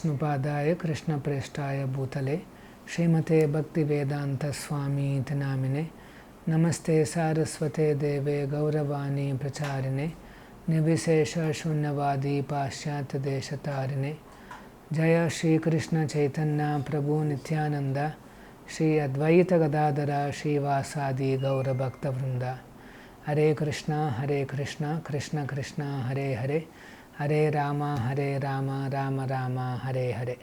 ಕೃಷ್ಣೋಪಾದಾಯ ಕೃಷ್ಣ ಪ್ರೇಷ್ಠಾಯ ಭೂತಲೆ. ಶ್ರೀಮತೆ ಭಕ್ತಿವೇದಾಂತ ಸ್ವಾಮಿ ಇತಿ ನಾಮಿನೆ ನಮಸ್ತೆ ಸಾರಸ್ವತೆ ದೇವೆ ಗೌರವಾಣಿ ಪ್ರಚಾರಿಣೆ. ನಿವಿಶೇಷ ಶೂನ್ಯವಾದಿ ಪಾಶ್ಚಾತ್ಯ ದೇಶ ತಾರಿಣೆ. ಜಯ ಶ್ರೀಕೃಷ್ಣ ಚೈತನ್ಯ ಪ್ರಭು ನಿತ್ಯಾನಂದ. ಶ್ರೀ ಅದ್ವೈತ ಗದಾಧರ ಶ್ರೀವಾಸಾದಿ ಗೌರಭಕ್ತವೃಂದ ಹರೇ ಕೃಷ್ಣ ಹರೇ ಕೃಷ್ಣ ಕೃಷ್ಣ ಕೃಷ್ಣ, ಹರೇ ಹರೇ. హరే రామ హరే రామ రామ రామ హరే హరే.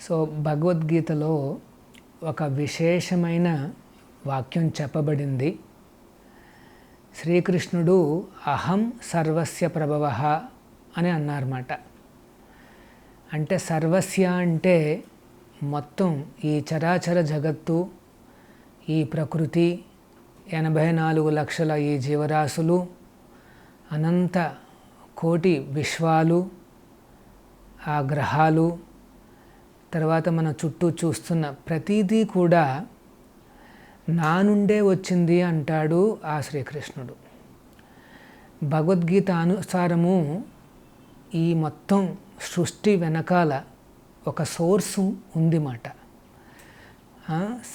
సో భగవద్గీతలో ఒక విశేషమైన వాక్యం చెప్పబడింది. శ్రీకృష్ణుడు అహం సర్వస్య ప్రభవ అని అన్నారన్నమాట. అంటే సర్వస్య అంటే మొత్తం ఈ చరాచర జగత్తు ఈ ప్రకృతి ఎనభై నాలుగు లక్షల ఈ జీవరాశులు అనంత కోటి విశ్వాలు ఆ గ్రహాలు తర్వాత మన చుట్టూ చూస్తున్న ప్రతిదీ కూడా నా నుండే వచ్చింది అంటాడు ఆ శ్రీకృష్ణుడు. భగవద్గీత అనుసారము ఈ మొత్తం సృష్టి వెనకాల ఒక సోర్సు ఉంది మాట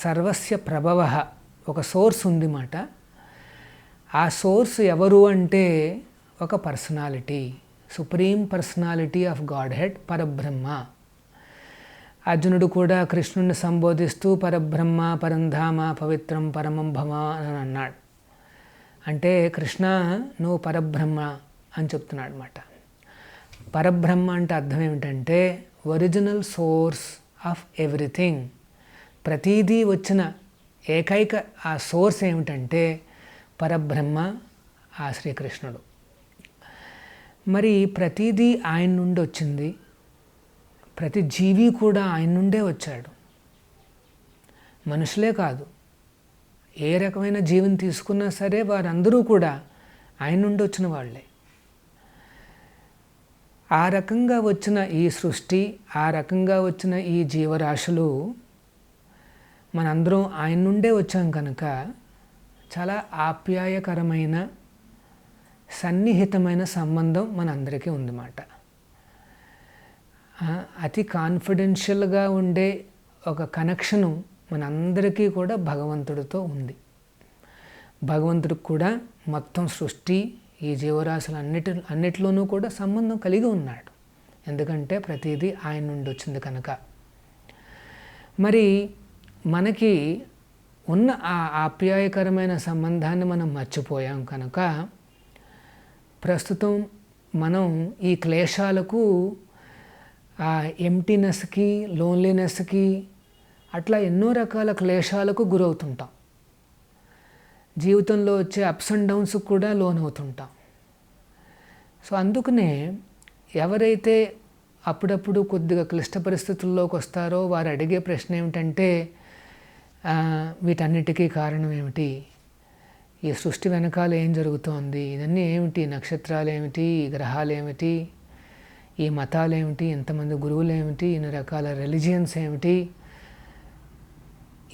సర్వస్య ప్రభవ ఒక సోర్స్ ఉంది మాట ఆ సోర్స్ ఎవరు అంటే ఒక personality supreme personality of Godhead పరబ్రహ్మ. అర్జునుడు కూడా కృష్ణుడిని సంబోధిస్తూ పరబ్రహ్మ పరంధామ పవిత్రం పరమం భమ అని అన్నాడు. అంటే కృష్ణ నువ్వు పరబ్రహ్మ అని చెప్తున్నాడు అనమాట పరబ్రహ్మ అంటే అర్థం ఏమిటంటే ఒరిజినల్ సోర్స్ ఆఫ్ ఎవ్రీథింగ్. ప్రతీదీ వచ్చిన ఏకైక ఆ సోర్స్ ఏమిటంటే పరబ్రహ్మ ఆ శ్రీకృష్ణుడు. మరి ప్రతిదీ ఆయన నుండి వచ్చింది. ప్రతి జీవి కూడా ఆయన నుండే వచ్చాడు. మనుషులే కాదు. ఏ రకమైన జీవిని తీసుకున్నా సరే వారందరూ కూడా ఆయన నుండి వచ్చిన వాళ్ళే. ఆ రకంగా వచ్చిన ఈ సృష్టి ఆ రకంగా వచ్చిన ఈ జీవరాశులు మనందరం ఆయన నుండే వచ్చాం కనుక చాలా ఆప్యాయకరమైన సన్నిహితమైన సంబంధం మనందరికీ ఉందన్నమాట. అతి కాన్ఫిడెన్షియల్గా ఉండే ఒక కనెక్షను మనందరికీ కూడా భగవంతుడితో ఉంది. భగవంతుడికి కూడా మొత్తం సృష్టి ఈ జీవరాశులు అన్నిటి అన్నిటిలోనూ కూడా సంబంధం కలిగి ఉన్నాడు. ఎందుకంటే ప్రతిదీ ఆయన నుండి వచ్చింది కనుక. మరి మనకి ఉన్న ఆ ఆప్యాయకరమైన సంబంధాన్ని మనం మర్చిపోయాం కనుక ప్రస్తుతం మనం ఈ క్లేశాలకు ఆ ఎంటీనెస్కి లోన్లీనెస్కి అట్లా ఎన్నో రకాల క్లేశాలకు గురవుతుంటాం. జీవితంలో వచ్చే అప్స్ అండ్ డౌన్స్ కూడా లోన్ అవుతుంటాం సో అందుకనే ఎవరైతే అప్పుడప్పుడు కొద్దిగా క్లిష్ట పరిస్థితుల్లోకి వస్తారో వారు అడిగే ప్రశ్న ఏమిటంటే వీటన్నిటికీ కారణం ఏమిటి? ఈ సృష్టి వెనకాల ఏం జరుగుతోంది? ఇవన్నీ ఏమిటి? నక్షత్రాలు ఏమిటి గ్రహాలు ఏమిటి ఈ మతాలు ఏమిటి ఎంతమంది గురువులు ఏమిటి ఇన్ని రకాల రిలిజియన్స్ ఏమిటి?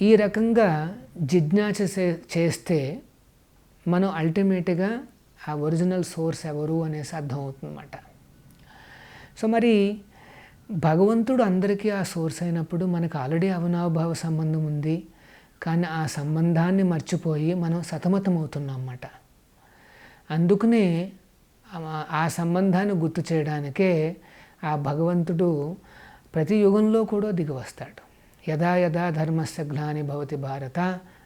ఈ రకంగా జిజ్ఞాస చేస్తే మనం అల్టిమేట్గా ఆ ఒరిజినల్ సోర్స్ ఎవరు అనేసి అర్థమవుతుందన్నమాట. సో మరి భగవంతుడు అందరికీ ఆ సోర్స్ అయినప్పుడు మనకు ఆల్రెడీ అవనాభావ సంబంధం ఉంది. కానీ ఆ సంబంధాన్ని మర్చిపోయి మనం సతమతమవుతున్నాం అన్నమాట అందుకనే ఆ సంబంధాన్ని గుర్తు చేయడానికే ఆ భగవంతుడు ప్రతి యుగంలో కూడా దిగి వస్తాడు. యదా యదా ధర్మస్య గ్లాని భవతి భారత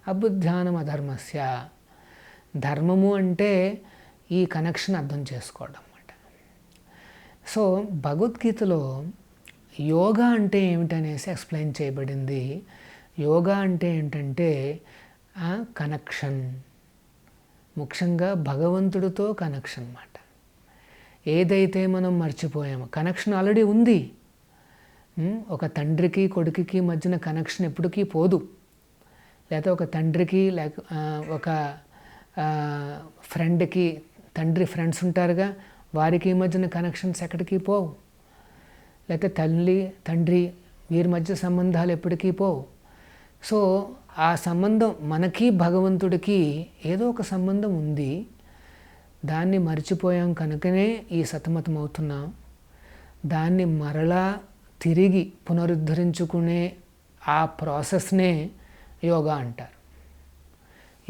అబుద్ధ్యానం అధర్మస్య ధర్మము అంటే ఈ కనెక్షన్ అర్థం చేసుకోవడం అన్నమాట. సో భగవద్గీతలో యోగా అంటే ఏమిటనేసి ఎక్స్ప్లెయిన్ చేయబడింది. యోగా అంటే ఏంటంటే కనెక్షన్. ముఖ్యంగా భగవంతుడితో కనెక్షన్ అన్నమాట ఏదైతే మనం మర్చిపోయామో కనెక్షన్ ఆల్రెడీ ఉంది. ఒక తండ్రికి కొడుకుకి మధ్యన కనెక్షన్ ఎప్పటికీ పోదు. లేకపోతే ఒక తండ్రికి లేక ఒక ఫ్రెండ్కి తండ్రి ఫ్రెండ్స్ ఉంటారుగా వారికి మధ్యన కనెక్షన్స్ ఎక్కడికి పోవు. లేకపోతే తల్లి తండ్రి వీరి మధ్య సంబంధాలు ఎప్పటికీ పోవు. సో ఆ సంబంధం మనకి భగవంతుడికి ఏదో ఒక సంబంధం ఉంది. దాన్ని మర్చిపోయాం కనుకనే ఈ సతమతం అవుతున్నాం దాన్ని మరలా తిరిగి పునరుద్ధరించుకునే ఆ ప్రాసెస్నే యోగా అంటారు.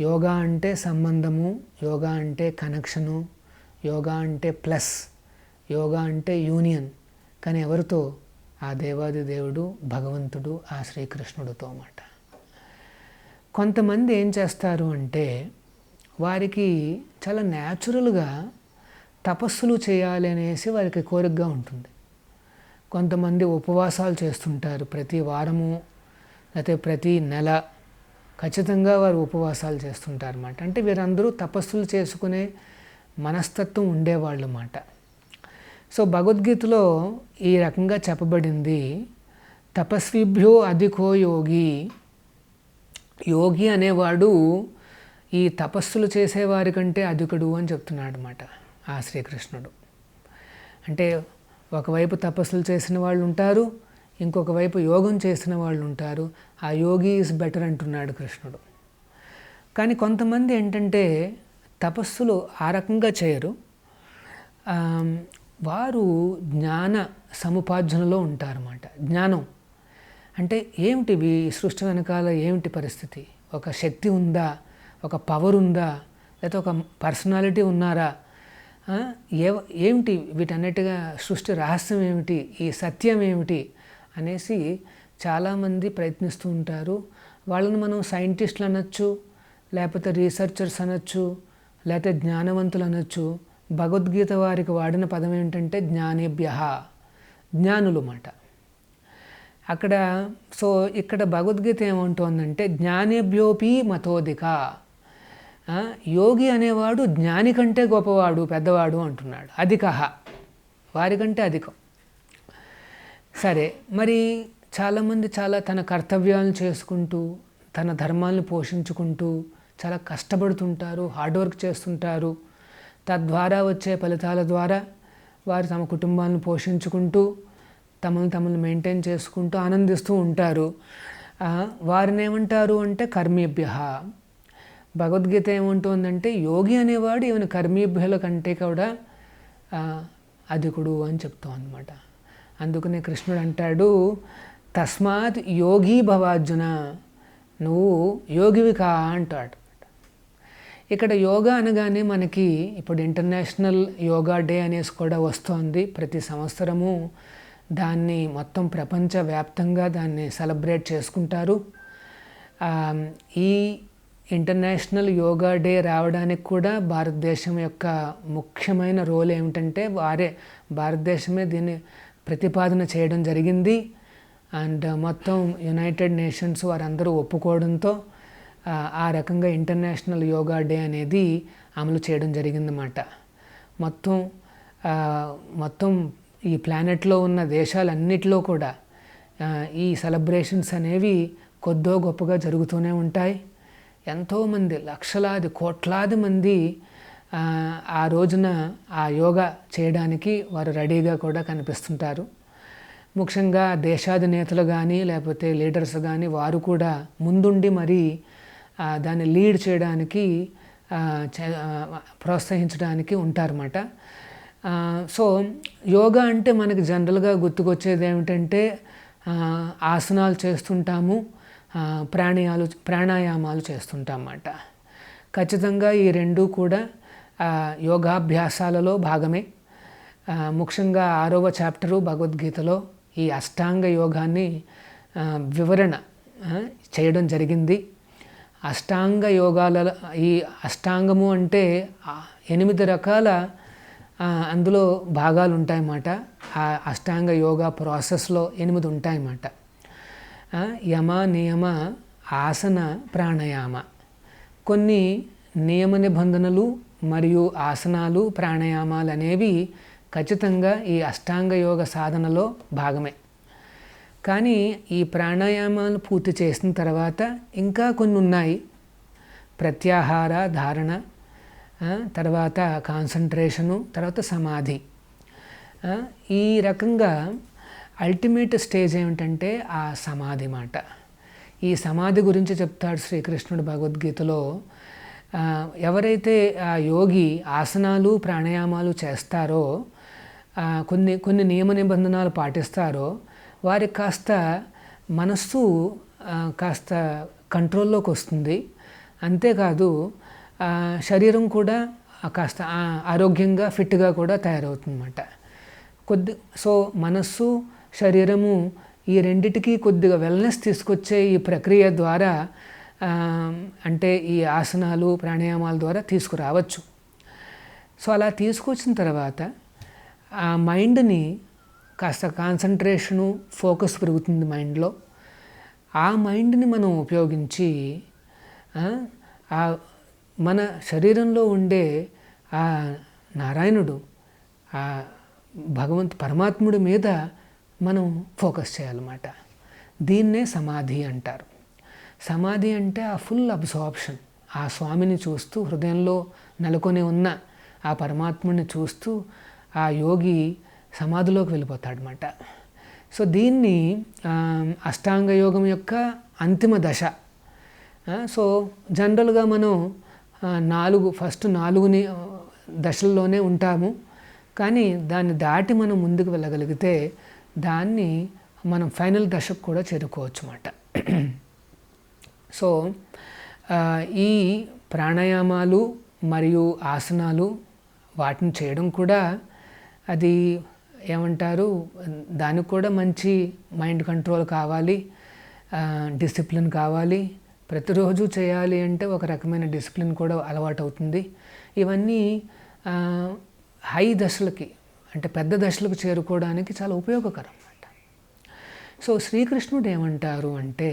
యోగా అంటే సంబంధము యోగా అంటే కనెక్షను యోగా అంటే ప్లస్ యోగా అంటే యూనియన్. కానీ ఎవరితో? ఆ దేవాది దేవుడు భగవంతుడు ఆ శ్రీకృష్ణుడితో అన్నమాట కొంతమంది ఏం చేస్తారు అంటే వారికి చాలా న్యాచురల్గా తపస్సులు చేయాలి అనేసి వారికి కోరికగా ఉంటుంది. కొంతమంది ఉపవాసాలు చేస్తుంటారు ప్రతి వారము లేకపోతే ప్రతి నెల ఖచ్చితంగా వారు ఉపవాసాలు చేస్తుంటారు అన్నమాట. అంటే వీరందరూ తపస్సులు చేసుకునే మనస్తత్వం ఉండేవాళ్ళు అన్నమాట. సో భగవద్గీతలో ఈ రకంగా చెప్పబడింది తపస్విభ్యో అధికో యోగి యోగి అనేవాడు ఈ తపస్సులు చేసేవారి కంటే అధికుడు అని చెప్తున్నాడు అనమాట ఆ శ్రీకృష్ణుడు. అంటే ఒకవైపు తపస్సులు చేసిన వాళ్ళు ఉంటారు ఇంకొక వైపు యోగం చేసిన వాళ్ళు ఉంటారు. ఆ యోగి ఈజ్ బెటర్ అంటున్నాడు కృష్ణుడు. కానీ కొంతమంది ఏంటంటే తపస్సులు ఆ రకంగా చేయరు. వారు జ్ఞాన సముపార్జనలో ఉంటారన్నమాట. జ్ఞానం అంటే ఏమిటి సృష్టి వెనకాల ఏమిటి పరిస్థితి? ఒక శక్తి ఉందా? ఒక పవర్ ఉందా? లేకపోతే ఒక పర్సనాలిటీ ఉన్నారా? ఏ ఏమిటి వీటన్నిటిగా సృష్టి రహస్యం ఏమిటి? ఈ సత్యం ఏమిటి? అనేసి చాలామంది ప్రయత్నిస్తూ ఉంటారు. వాళ్ళని మనం సైంటిస్టులు అనొచ్చు లేకపోతే రీసెర్చర్స్ అనొచ్చు లేకపోతే జ్ఞానవంతులు అనొచ్చు. భగవద్గీత వారికి వాడిన పదం ఏంటంటే జ్ఞానేభ్య జ్ఞానులు మాట. అక్కడ సో ఇక్కడ భగవద్గీత ఏమంటోందంటే జ్ఞానేభ్యోపి మతోదిక యోగి అనేవాడు జ్ఞాని కంటే గొప్పవాడు పెద్దవాడు అంటున్నాడు. అధిక వారికంటే అధికం. సరే మరి చాలామంది చాలా తన కర్తవ్యాలను చేసుకుంటూ తన ధర్మాలను పోషించుకుంటూ చాలా కష్టపడుతుంటారు హార్డ్ వర్క్ చేస్తుంటారు. తద్వారా వచ్చే ఫలితాల ద్వారా వారు తమ కుటుంబాలను పోషించుకుంటూ తమను తమను మెయింటైన్ చేసుకుంటూ ఆనందిస్తూ ఉంటారు. వారిని ఏమంటారు అంటే కర్మేభ్య. భగవద్గీత ఏమంటుందంటే యోగి అనేవాడు ఈవెన కర్మేభ్యుల కంటే కూడా అధికుడు అని చెప్తాం అనమాట అందుకనే కృష్ణుడు అంటాడు తస్మాత్ యోగి భవార్జున నువ్వు యోగివి కా అంటాడు ఇక్కడ యోగా అనగానే మనకి ఇప్పుడు ఇంటర్నేషనల్ యోగా డే అనేసి కూడా వస్తోంది. ప్రతి సంవత్సరము దాన్ని మొత్తం ప్రపంచవ్యాప్తంగా దాన్ని సెలబ్రేట్ చేసుకుంటారు. ఈ ఇంటర్నేషనల్ యోగా డే రావడానికి కూడా భారతదేశం యొక్క ముఖ్యమైన రోల్ ఏమిటంటే వారే భారతదేశమే దీన్ని ప్రతిపాదన చేయడం జరిగింది. అండ్ మొత్తం యునైటెడ్ నేషన్స్ వారందరూ ఒప్పుకోవడంతో ఆ రకంగా ఇంటర్నేషనల్ యోగా డే అనేది అమలు చేయడం జరిగిందన్నమాట. మొత్తం మొత్తం ఈ ప్లానెట్లో ఉన్న దేశాలన్నిటిలో కూడా ఈ సెలబ్రేషన్స్ అనేవి కొద్దో గొప్పగా జరుగుతూనే ఉంటాయి. ఎంతోమంది లక్షలాది కోట్లాది మంది ఆ రోజున ఆ యోగా చేయడానికి వారు రెడీగా కూడా కనిపిస్తుంటారు. ముఖ్యంగా దేశాధినేతలు కానీ లేకపోతే లీడర్స్ కానీ వారు కూడా ముందుండి మరి దాన్ని లీడ్ చేయడానికి ప్రోత్సహించడానికి ఉంటారన్నమాట. సో యోగా అంటే మనకి జనరల్గా గుర్తుకొచ్చేది ఏమిటంటే ఆసనాలు చేస్తుంటాము ప్రాణాయాలు ప్రాణాయామాలు చేస్తుంటాం అన్నమాట ఖచ్చితంగా ఈ రెండు కూడా యోగాభ్యాసాలలో భాగమే. ముఖ్యంగా ఆరవ చాప్టరు భగవద్గీతలో ఈ అష్టాంగ యోగాన్ని వివరణ చేయడం జరిగింది. అష్టాంగ యోగాల ఈ అష్టాంగము అంటే ఎనిమిది రకాల అందులో భాగాలు ఉంటాయన్నమాట ఆ అష్టాంగ యోగా ప్రాసెస్లో ఎనిమిది ఉంటాయన్నమాట యమ నియమ ఆసన ప్రాణాయామ. కొన్ని నియమ నిబంధనలు మరియు ఆసనాలు ప్రాణాయామాలు అనేవి ఖచ్చితంగా ఈ అష్టాంగ యోగ సాధనలో భాగమే. కానీ ఈ ప్రాణాయామాలు పూర్తి చేసిన తర్వాత ఇంకా కొన్ని ఉన్నాయి ప్రత్యాహార ధారణ తర్వాత కాన్సన్ట్రేషను తర్వాత సమాధి. ఈ రకంగా అల్టిమేట్ స్టేజ్ ఏమిటంటే ఆ సమాధి మాట. ఈ సమాధి గురించి చెప్తాడు శ్రీకృష్ణుడు భగవద్గీతలో. ఎవరైతే ఆ యోగి ఆసనాలు ప్రాణాయామాలు చేస్తారో కొన్ని కొన్ని నియమ నిబంధనలు పాటిస్తారో వారికి కాస్త మనస్సు కాస్త కంట్రోల్లోకి వస్తుంది. అంతేకాదు శరీరం కూడా కాస్త ఆరోగ్యంగా ఫిట్గా కూడా తయారవుతుందన్నమాట. కొద్ది సో మనస్సు శరీరము ఈ రెండిటికి కొద్దిగా వెల్నెస్ తీసుకొచ్చే ఈ ప్రక్రియ ద్వారా అంటే ఈ ఆసనాలు ప్రాణాయామాల ద్వారా తీసుకురావచ్చు. సో అలా తీసుకొచ్చిన తర్వాత ఆ మైండ్ని కాస్త కాన్సన్ట్రేషను ఫోకస్ పెరుగుతుంది మైండ్లో ఆ మైండ్ని మనం ఉపయోగించి మన శరీరంలో ఉండే ఆ నారాయణుడు ఆ భగవంత్ పరమాత్ముడి మీద మనం ఫోకస్ చేయాలన్నమాట. దీన్నే సమాధి అంటారు. సమాధి అంటే ఆ ఫుల్ అబ్జార్ప్షన్. ఆ స్వామిని చూస్తూ హృదయంలో నెలకొని ఉన్న ఆ పరమాత్ముడిని చూస్తూ ఆ యోగి సమాధిలోకి వెళ్ళిపోతాడనమాట సో దీన్ని అష్టాంగ యోగం యొక్క అంతిమ దశ. సో జనరల్గా మనం నాలుగు ఫస్ట్ నాలుగుని దశల్లోనే ఉంటాము. కానీ దాన్ని దాటి మనం ముందుకు వెళ్ళగలిగితే దాన్ని మనం ఫైనల్ దశకు కూడా చేరుకోవచ్చు అన్నమాట. సో ఈ ప్రాణాయామాలు మరియు ఆసనాలు వాటిని చేయడం కూడా అది ఏమంటారు? దానికి కూడా మంచి మైండ్ కంట్రోల్ కావాలి డిసిప్లిన్ కావాలి ప్రతిరోజు చేయాలి అంటే ఒక రకమైన డిసిప్లిన్ కూడా అలవాటు అవుతుంది ఇవన్నీ హై దశలకి అంటే పెద్ద దశలకు చేరుకోవడానికి చాలా ఉపయోగకరం అన్నమాట సో శ్రీకృష్ణుడు ఏమంటారు అంటే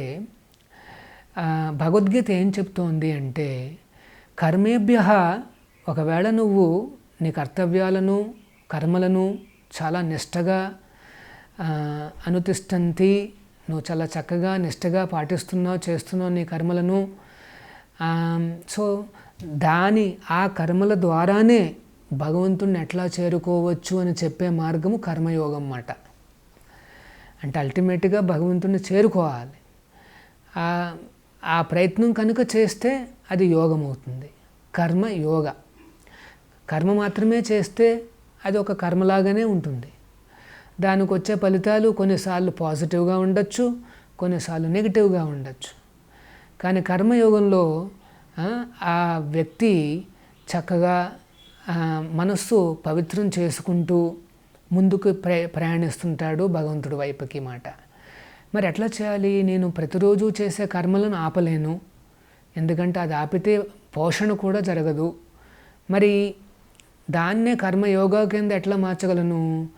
భగవద్గీత ఏం చెప్తోంది అంటే కర్మేభ్య ఒకవేళ నువ్వు నీ కర్తవ్యాలను కర్మలను చాలా నిష్టగా అనుతిష్టంతి నువ్వు చాలా చక్కగా నిష్టగా పాటిస్తున్నావు చేస్తున్నావు నీ కర్మలను. సో దాని ఆ కర్మల ద్వారానే భగవంతుడిని ఎట్లా చేరుకోవచ్చు అని చెప్పే మార్గము కర్మయోగం అన్నమాట. అంటే అల్టిమేట్గా భగవంతుడిని చేరుకోవాలి. ఆ ప్రయత్నం కనుక చేస్తే అది యోగం అవుతుంది కర్మ యోగ కర్మ మాత్రమే చేస్తే అది ఒక కర్మలాగానే ఉంటుంది. దానికి వచ్చే ఫలితాలు కొన్నిసార్లు పాజిటివ్గా ఉండొచ్చు కొన్నిసార్లు నెగిటివ్గా ఉండొచ్చు. కానీ కర్మయోగంలో ఆ వ్యక్తి చక్కగా మనస్సు పవిత్రం చేసుకుంటూ ముందుకు ప్ర ప్రయాణిస్తుంటాడు భగవంతుడి వైపుకి మాట. మరి ఎట్లా చేయాలి? నేను ప్రతిరోజు చేసే కర్మలను ఆపలేను. ఎందుకంటే అది ఆపితే పోషణ కూడా జరగదు. మరి దాన్నే కర్మయోగా కింద ఎట్లా మార్చగలను?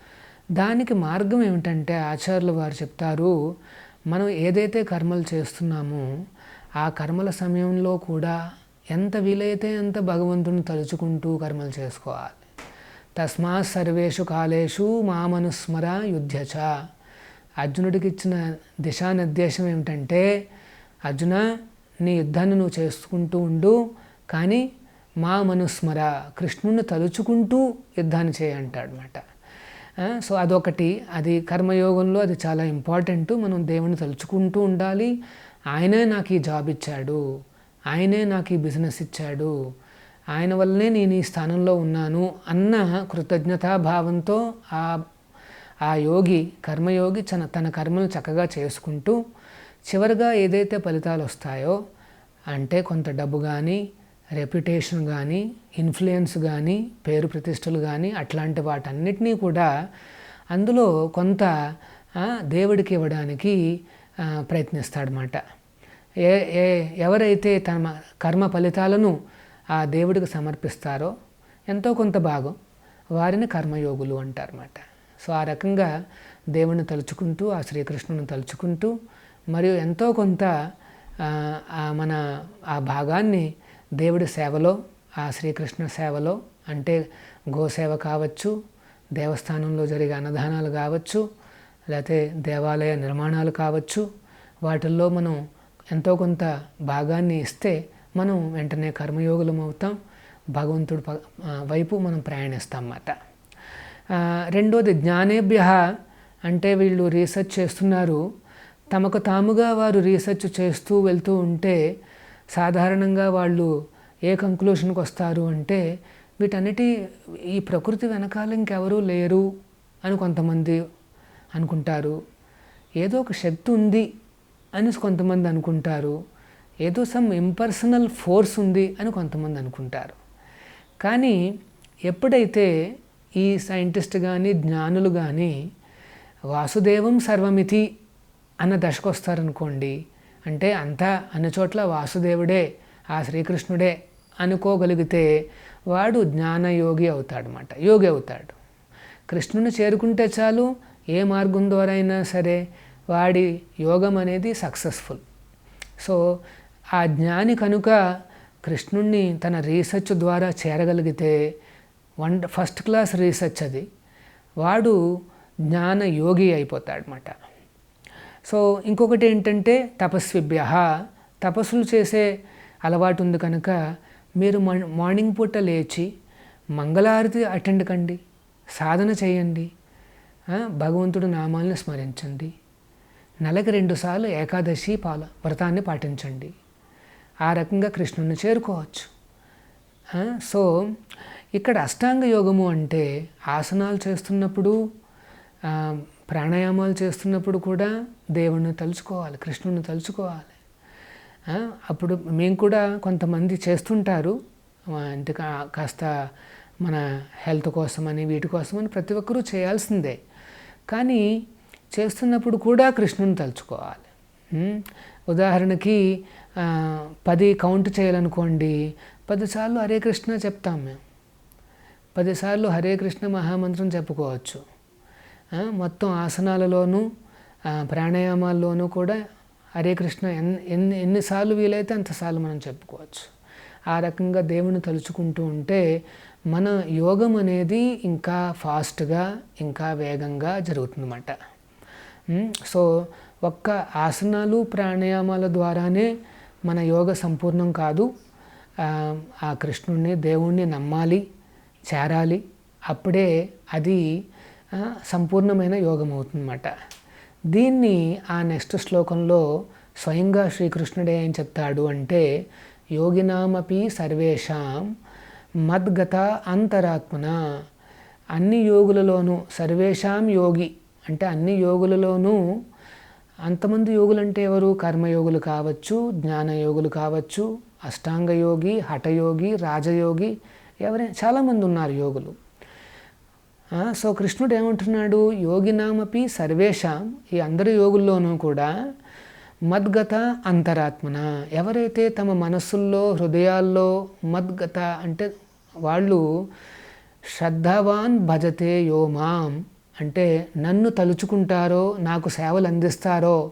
దానికి మార్గం ఏమిటంటే ఆచార్యులు వారు చెప్తారు మనం ఏదైతే కర్మలు చేస్తున్నామో ఆ కర్మల సమయంలో కూడా ఎంత వీలైతే అంత భగవంతుని తలుచుకుంటూ కర్మలు చేసుకోవాలి. తస్మా సర్వేషు కాలేషు మామనుస్మర యుద్ధచ అర్జునుడికి ఇచ్చిన దిశానిర్దేశం ఏమిటంటే అర్జున నీ యుద్ధాన్ని నువ్వు చేసుకుంటూ ఉండు కానీ మా మనుస్మర కృష్ణుని తలుచుకుంటూ యుద్ధాన్ని చేయంటాడనమాట సో అదొకటి. అది కర్మయోగంలో అది చాలా ఇంపార్టెంట్. మనం దేవుని తలుచుకుంటూ ఉండాలి. ఆయనే నాకు ఈ జాబ్ ఇచ్చాడు. ఆయనే నాకు ఈ బిజినెస్ ఇచ్చాడు. ఆయన వల్లనే నేను ఈ స్థానంలో ఉన్నాను అన్న కృతజ్ఞతాభావంతో ఆ ఆ యోగి కర్మయోగి తన తన కర్మను చక్కగా చేసుకుంటూ చివరిగా ఏదైతే ఫలితాలు వస్తాయో అంటే కొంత డబ్బు కానీ రెప్యుటేషన్ కానీ ఇన్ఫ్లుయెన్స్ కానీ పేరు ప్రతిష్టలు కానీ అట్లాంటి వాటన్నిటినీ కూడా అందులో కొంత దేవుడికి ఇవ్వడానికి ప్రయత్నిస్తాడనమాట ఏ ఏ ఎవరైతే తమ కర్మ ఫలితాలను ఆ దేవుడికి సమర్పిస్తారో ఎంతో కొంత భాగం వారిని కర్మయోగులు అంటారన్నమాట. సో ఆ రకంగా దేవుణ్ణి తలుచుకుంటూ ఆ శ్రీకృష్ణుని తలుచుకుంటూ మరియు ఎంతో కొంత మన ఆ భాగాన్ని దేవుడి సేవలో ఆ శ్రీకృష్ణ సేవలో అంటే గోసేవ కావచ్చు దేవస్థానంలో జరిగే అన్నదానాలు కావచ్చు లేకపోతే దేవాలయ నిర్మాణాలు కావచ్చు వాటిల్లో మనం ఎంతో కొంత భాగాన్ని ఇస్తే మనం వెంటనే కర్మయోగులం అవుతాం భగవంతుడి వైపు మనం ప్రయాణిస్తాం అన్నమాట రెండోది జ్ఞానేభ్య అంటే వీళ్ళు రీసెర్చ్ చేస్తున్నారు. తమకు తాముగా వారు రీసెర్చ్ చేస్తూ వెళ్తూ ఉంటే సాధారణంగా వాళ్ళు ఏ కంక్లూషన్కి వస్తారు అంటే వీటన్నిటి ఈ ప్రకృతి వెనకాల ఇంకెవరూ లేరు అని కొంతమంది అనుకుంటారు. ఏదో ఒక శక్తి ఉంది అని కొంతమంది అనుకుంటారు. ఏదో సమ్ ఇంపర్సనల్ ఫోర్స్ ఉంది అని కొంతమంది అనుకుంటారు. కానీ ఎప్పుడైతే ఈ సైంటిస్ట్ కానీ జ్ఞానులు కానీ వాసుదేవం సర్వమితి అన్న దశకు వస్తారనుకోండి అంటే అంతా అన్ని చోట్ల వాసుదేవుడే ఆ శ్రీకృష్ణుడే అనుకోగలిగితే వాడు జ్ఞానయోగి అవుతాడనమాట యోగి అవుతాడు. కృష్ణుని చేరుకుంటే చాలు ఏ మార్గం ద్వారా అయినా సరే వాడి యోగం అనేది సక్సెస్ఫుల్. సో ఆ జ్ఞాని కనుక కృష్ణుణ్ణి తన రీసెర్చ్ ద్వారా చేరగలిగితే వన్ ఫస్ట్ క్లాస్ రీసెర్చ్ అది వాడు జ్ఞాన యోగి అయిపోతాడనమాట సో ఇంకొకటి ఏంటంటే తపస్విభ్య. తపస్సులు చేసే అలవాటు ఉంది కనుక మీరు మార్నింగ్ పూట లేచి మంగళారతి అటెండ్ కండి సాధన చేయండి భగవంతుడు నామాలను స్మరించండి. నెలకి రెండుసార్లు ఏకాదశి పాల వ్రతాన్ని పాటించండి. ఆ రకంగా కృష్ణుని చేరుకోవచ్చు. సో ఇక్కడ అష్టాంగ యోగము అంటే ఆసనాలు చేస్తున్నప్పుడు ప్రాణాయామాలు చేస్తున్నప్పుడు కూడా దేవుణ్ణి తలుచుకోవాలి కృష్ణుని తలుచుకోవాలి. అప్పుడు మేము కూడా కొంతమంది చేస్తుంటారు. అంటే కాస్త మన హెల్త్ కోసమని వీటి కోసమని ప్రతి ఒక్కరూ చేయాల్సిందే. కానీ చేస్తున్నప్పుడు కూడా కృష్ణుని తలుచుకోవాలి. ఉదాహరణకి పది కౌంట్ చేయాలనుకోండి పదిసార్లు హరే కృష్ణ చెప్తాం మేము. పదిసార్లు హరే కృష్ణ మహామంత్రం చెప్పుకోవచ్చు. మొత్తం ఆసనాలలోనూ ప్రాణాయామాల్లోనూ కూడా హరే కృష్ణ ఎన్ని ఎన్నిసార్లు వీలైతే అంతసార్లు మనం చెప్పుకోవచ్చు. ఆ రకంగా దేవుని తలుచుకుంటూ ఉంటే మన యోగం అనేది ఇంకా ఫాస్ట్గా ఇంకా వేగంగా జరుగుతుందన్నమాట. సో ఒక్క ఆసనాలు ప్రాణాయామాల ద్వారానే మన యోగ సంపూర్ణం కాదు. ఆ కృష్ణుణ్ణి దేవుణ్ణి నమ్మాలి చేరాలి. అప్పుడే అది సంపూర్ణమైన యోగం అవుతుందన్నమాట దీన్ని ఆ నెక్స్ట్ శ్లోకంలో స్వయంగా శ్రీకృష్ణుడే ఏం చెప్తాడు అంటే యోగినామపి సర్వేషాం మద్గత అంతరాత్మన. అన్ని యోగులలోనూ సర్వేషాం యోగి అంటే అన్ని యోగులలోనూ అంతమంది యోగులు అంటే ఎవరు? కర్మయోగులు కావచ్చు జ్ఞానయోగులు కావచ్చు అష్టాంగయోగి హఠయోగి రాజయోగి ఎవరైనా చాలామంది ఉన్నారు యోగులు. సో కృష్ణుడు ఏమంటున్నాడు? యోగినామపి సర్వేషాం. ఈ అందరి యోగుల్లోనూ కూడా మద్గత అంతరాత్మన. ఎవరైతే తమ మనస్సుల్లో హృదయాల్లో మద్గత అంటే వాళ్ళు శ్రద్ధావాన్ భజతే యో మాం అంటే నన్ను తలుచుకుంటారో నాకు సేవలు అందిస్తారో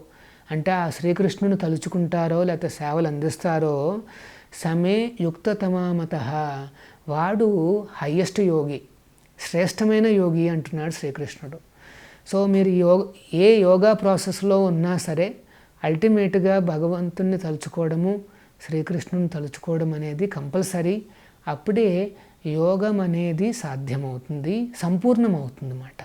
అంటే ఆ శ్రీకృష్ణుని తలుచుకుంటారో లేకపోతే సేవలు అందిస్తారో సమే యుక్తతమామత వాడు హయ్యెస్ట్ యోగి. శ్రేష్టమైన యోగి అంటున్నాడు శ్రీకృష్ణుడు. సో మీరు యోగ ఏ యోగా ప్రాసెస్లో ఉన్నా సరే అల్టిమేట్గా భగవంతుణ్ణి తలుచుకోవడము శ్రీకృష్ణుని తలుచుకోవడం అనేది కంపల్సరీ. అప్పుడే యోగం అనేది సాధ్యమవుతుంది సంపూర్ణమవుతుంది అన్నమాట